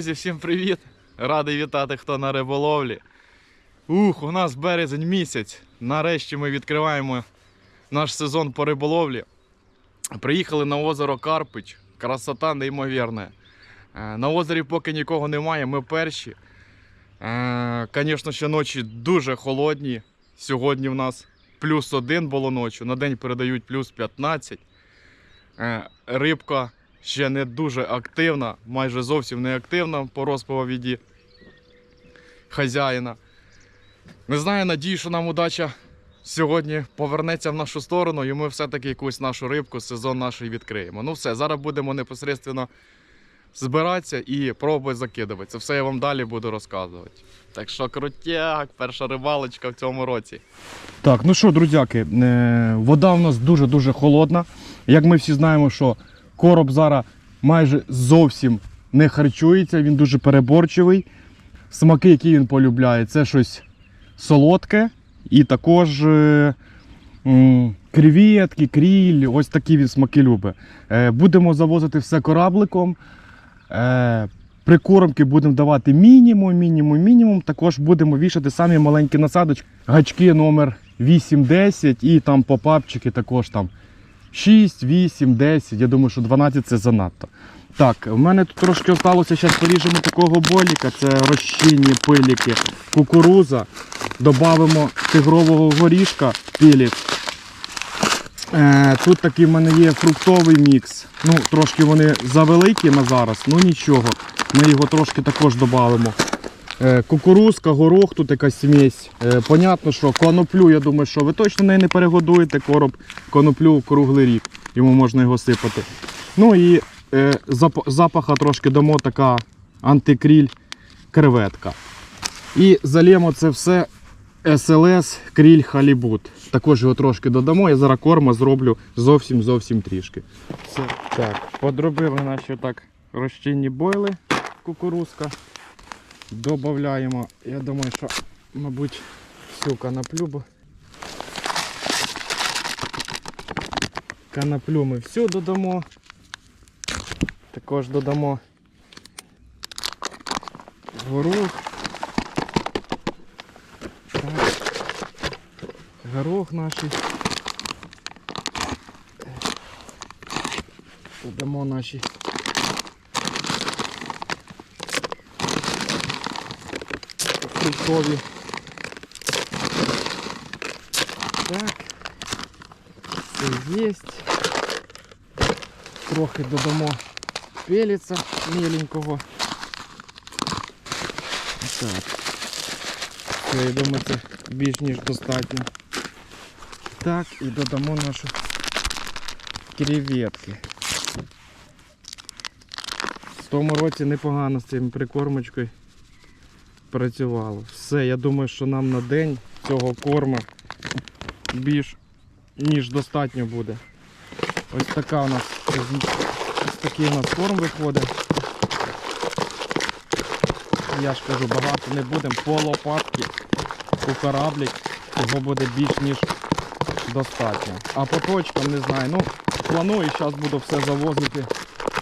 Друзі, всім привіт! Радий вітати, хто на риболовлі. Ух, у нас березень місяць. Нарешті ми відкриваємо наш сезон по риболовлі. Приїхали на озеро Карпич. Красота неймовірна. Е, На озері поки нікого немає, ми перші. Звісно, ще ночі дуже холодні. Сьогодні в нас плюс один було ночі, на день передають плюс 15. Е, Рибка ще не дуже активна, майже зовсім не активна по розповіді хазяїна. Не знаю, надію, що нам удача сьогодні повернеться в нашу сторону, і ми все-таки якусь нашу рибку, сезон наш відкриємо. Ну все, зараз будемо непосередньо збиратися і пробувати закидувати. Це все я вам далі буду розказувати. Так що крутяк, перша рибалочка в цьому році. Так, ну що, друзяки, е, вода у нас дуже-дуже холодна. Як ми всі знаємо, що короб зараз майже зовсім не харчується, він дуже переборчивий. Смаки, які він полюбляє, це щось солодке і також е, креветки, кріль, ось такі він смаки любить. Е, будемо завозити все корабликом. Е, Прикормки будемо давати мінімум, мінімум, мінімум. Також будемо вішати самі маленькі насадочки. Гачки номер 8, 10 і там попапчики також там 6, 8, 10. Я думаю, що 12 це занадто. Так, в мене тут трошки осталося, зараз поріжемо такого боліка, це розчинні пиліки, кукуруза. Добавимо тигрового горішка, пілік. Е, тут такий в мене є фруктовий мікс. Ну, трошки вони завеликі на зараз, ну нічого. Ми його трошки також додамо. Е, кукурузка, горох, тут якась смесь. Е, понятно, що коноплю, я думаю, що ви точно не перегодуєте короб. Коноплю круглий рік. Йому можна його сипати. Ну і е, запаха трошки дамо така антикріль креветка. І залємо це все СЛС кріль халібут. Також його трошки додамо. Я зараз корма зроблю зовсім зовсім трішки. Все. Так, подробили наші так розчинні бойли кукурузка. Добавляємо, я думаю, що, мабуть, всю канаплю. бо- Канаплю ми всю додамо. Також додамо горох. Так. Горох наш. Додамо наші фруктові. Так. Все є. Трохи додамо пеліця міленького. Так. Все, я думаю, це більш ніж достатньо. Так, і додамо нашу креветки. В тому році непогано з цим прикормочкою працювало. Все, я думаю, що нам на день цього корма більш ніж достатньо буде. Ось така у нас ось такий у нас корм виходить. Я ж кажу, багато не будемо, по лопатки у кораблік цього буде більш ніж достатньо. А по точкам не знаю. Ну, планую, зараз буду все завозити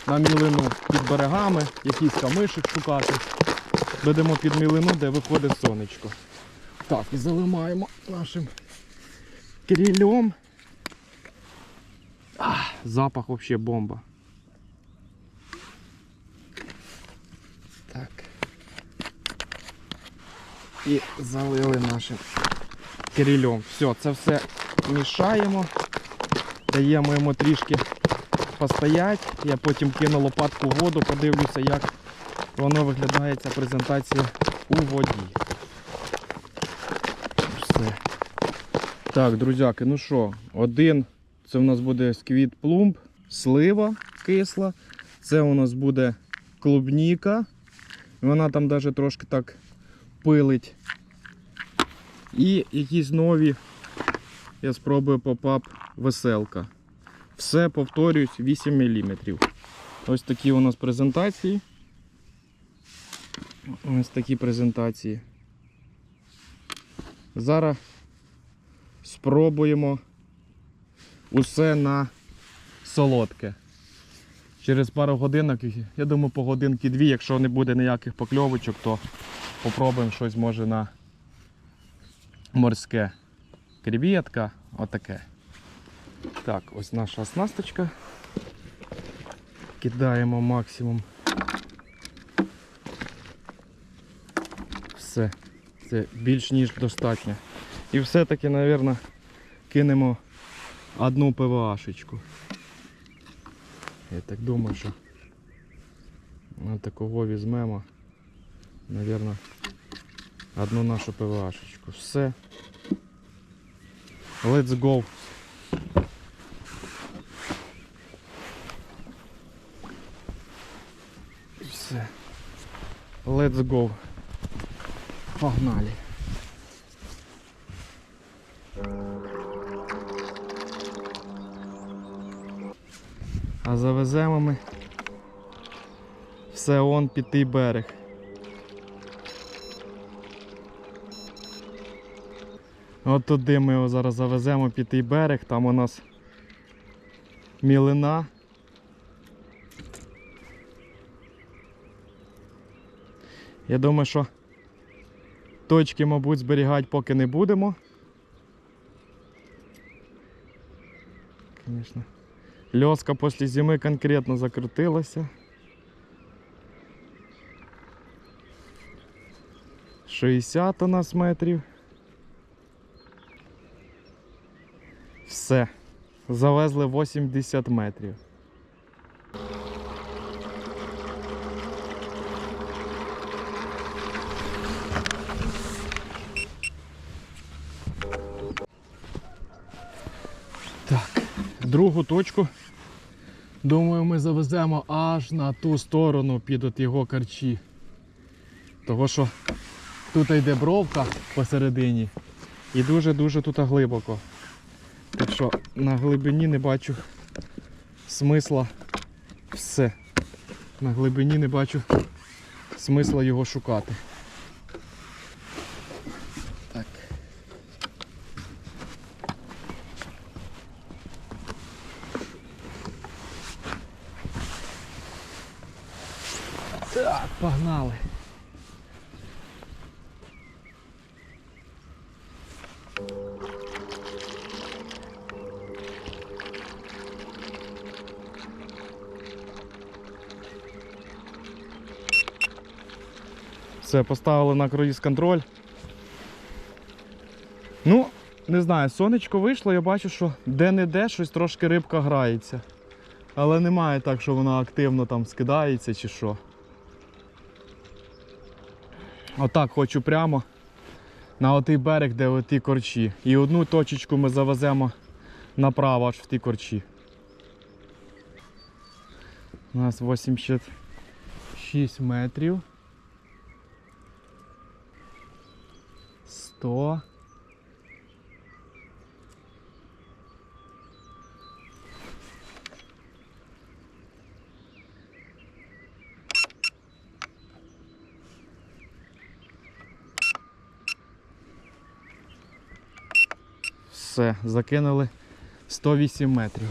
на мілину під берегами, якісь камишик шукати. Будемо під мілину, де виходить сонечко. Так, і заливаємо нашим крілем. А, запах взагалі бомба. Так. І залили нашим крілем. Все, це все мішаємо. Даємо йому трішки постоять. Я потім кину лопатку в воду, подивлюся, як воно виглядає ця презентація у воді. Все. Так, друзяки, ну що, один це у нас буде сквіт плумб, слива кисла. Це у нас буде клубніка. Вона там навіть трошки так пилить. І якісь нові, я спробую попап веселка. Все, повторюсь, 8 мм. Ось такі у нас презентації. Ось такі презентації. Зараз спробуємо усе на солодке. Через пару годинок, я думаю, по годинки дві, якщо не буде ніяких покльовочок, то попробуємо щось може на морське. Кребетка, отаке. Так, ось наша оснасточка. Кидаємо максимум. Все. Це більш ніж достатньо. І все-таки, мабуть, кинемо одну ПВАшечку. Я так думаю, що ми такого візьмемо. Навірно, одну нашу ПВАшечку. Все. Let's go. Все. Let's go. Погнали. А завеземо ми все он під той берег. От туди ми його зараз завеземо під той берег, там у нас мілина. Я думаю, що точки, мабуть, зберігати поки не будемо. Звісно. Льоска після зими конкретно закрутилася. 60 у нас метрів. Все. Завезли 80 метрів. Так, другу точку. Думаю, ми завеземо аж на ту сторону під от його карчі. Того що тут йде бровка посередині і дуже-дуже тут глибоко. Так що на глибині не бачу смисла все. На глибині не бачу смисла його шукати. Так. Так, погнали. Все, поставили на круїз контроль. Ну, не знаю, сонечко вийшло, я бачу, що де-не-де щось трошки рибка грається. Але немає так, що вона активно там скидається чи що. Отак хочу прямо на отий берег, де оті корчі. І одну точечку ми завеземо направо аж в ті корчі. У нас 86 метрів. 100. Все, закинули 108 метрів.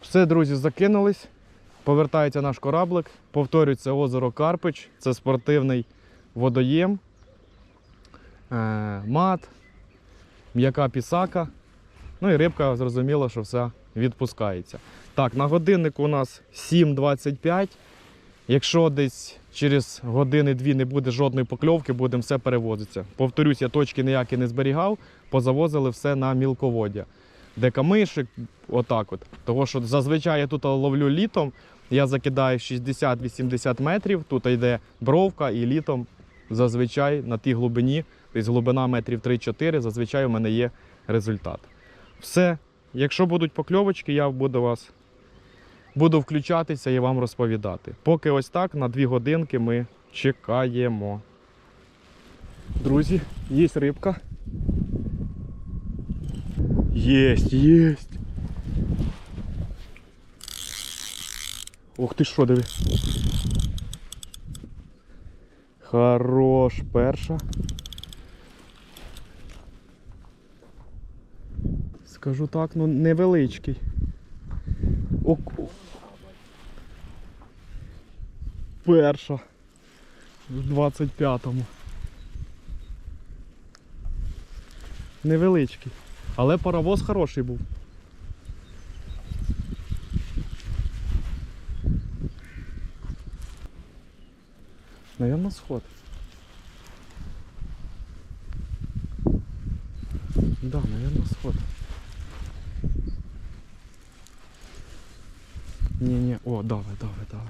Все, друзі, закинулись. Повертається наш кораблик. Повторюється озеро Карпич. Це спортивний водоєм. Е, мат, м'яка пісака. Ну і рибка, зрозуміло, що все відпускається. Так, на годиннику у нас 7.25. Якщо десь через години-дві не буде жодної покльовки, будемо все перевозитися. Повторюсь, я точки ніякі не зберігав, позавозили все на мілководдя. Де камишик, отак от. Того, що зазвичай я тут ловлю літом, я закидаю 60-80 метрів, тут йде бровка і літом зазвичай на тій глибині, тобто глибина метрів 3-4, зазвичай у мене є результат. Все. Якщо будуть покльовочки, я буду вас буду включатися і вам розповідати. Поки ось так, на 2 годинки ми чекаємо. Друзі, є рибка. Єсть, єсть. Ух ти що, диви. Хорош, перша. Скажу так, ну невеличкий. О. Перша. В 25-му. Невеличкий. Але паровоз хороший був. Наверно, сход. Да, наверное, сход. Не-не, о, давай, давай, давай.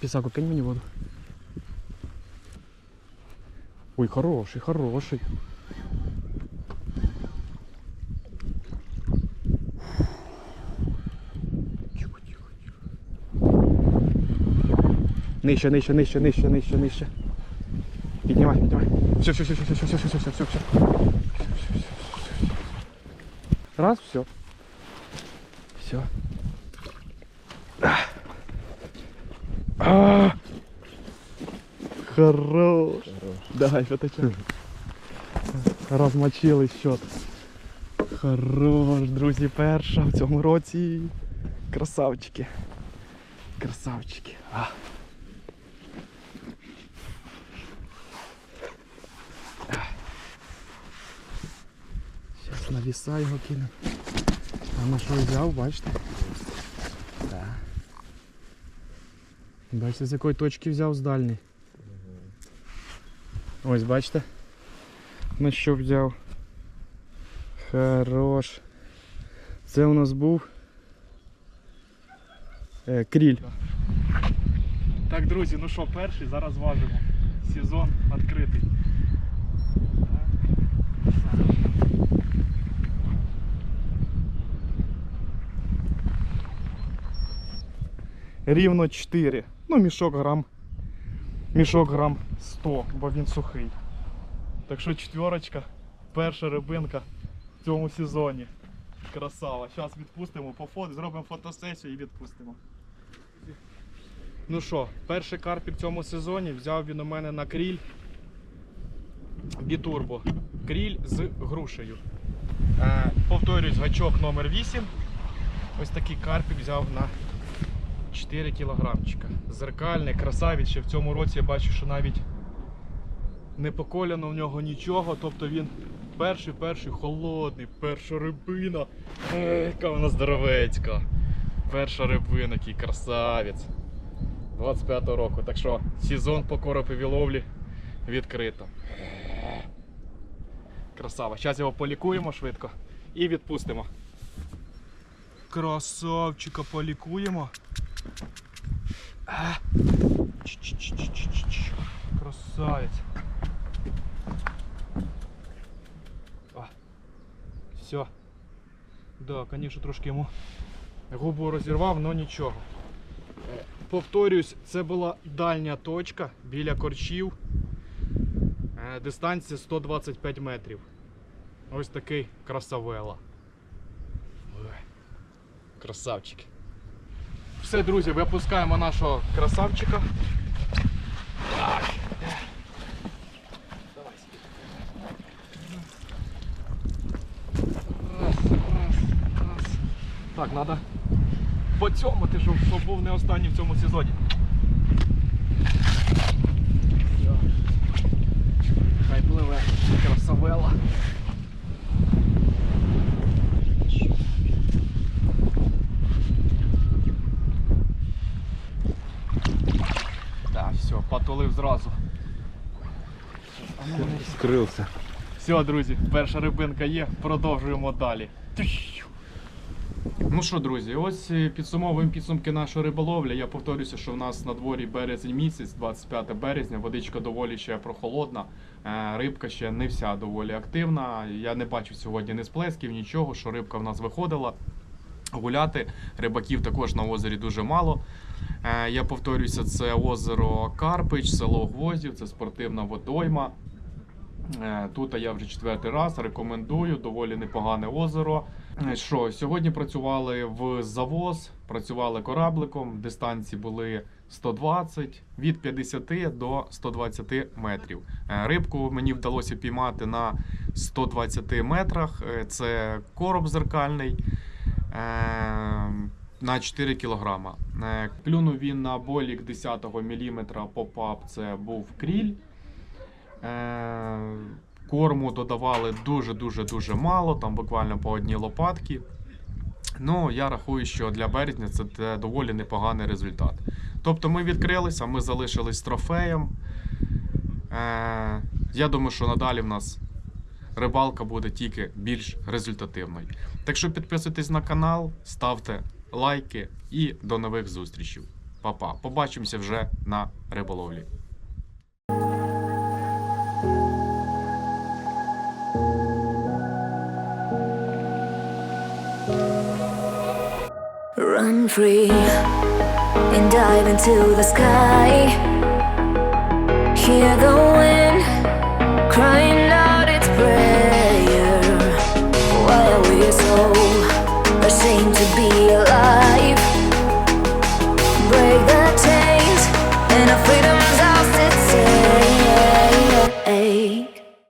Писак, укинь мені воду. Ой, хороший, хороший. Нижче, нижче, нижче, нижче, нижче, нижче. Піднімай, піднімай. Все, все, все, все, все, все, все, все, все, все. Раз, все. Все. А, Хорош. Давай, пятачок. Розмочили счет. Хорош, друзі, перша в цьому році. Красавчики. Красавчики. А. ліса його кинемо. А на що взяв, бачите? Так. Бачите, з якої точки взяв з дальньої. Ось бачите? На що взяв. Хорош. Це у нас був е, кріль. Так, друзі, ну що, перший, зараз важимо. Сезон відкритий. Рівно 4. Ну, мішок грам. Мішок грам 100, бо він сухий. Так що четверочка, перша рибинка в цьому сезоні. Красава. Зараз відпустимо по фото, зробимо фотосесію і відпустимо. Ну що, перший карпік в цьому сезоні взяв він у мене на кріль бітурбо. Кріль з грушею. Е, повторюсь, гачок номер 8. Ось такий карпік взяв на 4 кілограмчика. Зеркальний, красавець. Ще в цьому році я бачу, що навіть не поколяно в нього нічого. Тобто він перший, перший холодний, перша рибина. Е, яка вона здоровецька. Перша рибина, який красавець. 25-го року. Так що сезон по короповій ловлі відкрито. Красава. Зараз його полікуємо швидко і відпустимо. Красавчика полікуємо. А. Ч-ч-ч-ч-ч-ч. Красавець. О. Все. Да, конечно, трошки йому губу розірвав, але нічого. Е, Повторюсь, це була дальня точка біля корчів. Е, Дистанція 125 метрів. Ось такий красавела. Красавчик. Все, друзі, випускаємо нашого красавчика. Так. Так, треба по цьому, ти щоб, щоб був не останній в цьому сезоні. Хай пливе красавела. Так, все, потулив зразу. Скрылся. Все, друзі, перша рибинка є, продовжуємо далі. Ну що, друзі, ось е, підсумовуємо підсумки нашої риболовлі. Я повторюся, що в нас на дворі березень місяць, 25 березня, водичка доволі ще прохолодна, е, рибка ще не вся доволі активна. Я не бачив сьогодні ні сплесків, нічого, що рибка в нас виходила. Гуляти рибаків також на озері дуже мало. Е, Я повторюся, це озеро Карпич, село Гвоздів, це спортивна водойма. Е, Тут я вже четвертий раз рекомендую, доволі непогане озеро. Е, Що сьогодні працювали в завоз, працювали корабликом. Дистанції були 120 від 50 до 120 метрів. Рибку мені вдалося піймати на 120 метрах. Це короб зеркальний. На 4 кілограма. Е, Клюнув він на болік 10 мм попап. Це був кріль. Е, Корму додавали дуже-дуже дуже мало, там буквально по одній лопатки. Ну, я рахую, що для березня це доволі непоганий результат. Тобто ми відкрилися, ми залишились трофеєм. Е, я думаю, що надалі в нас рибалка буде тільки більш результативною. Так що підписуйтесь на канал, ставте лайки і до нових зустрічей. Па-па. Побачимося вже на риболовлі. Run free and dive into the sky. Hear the wind crying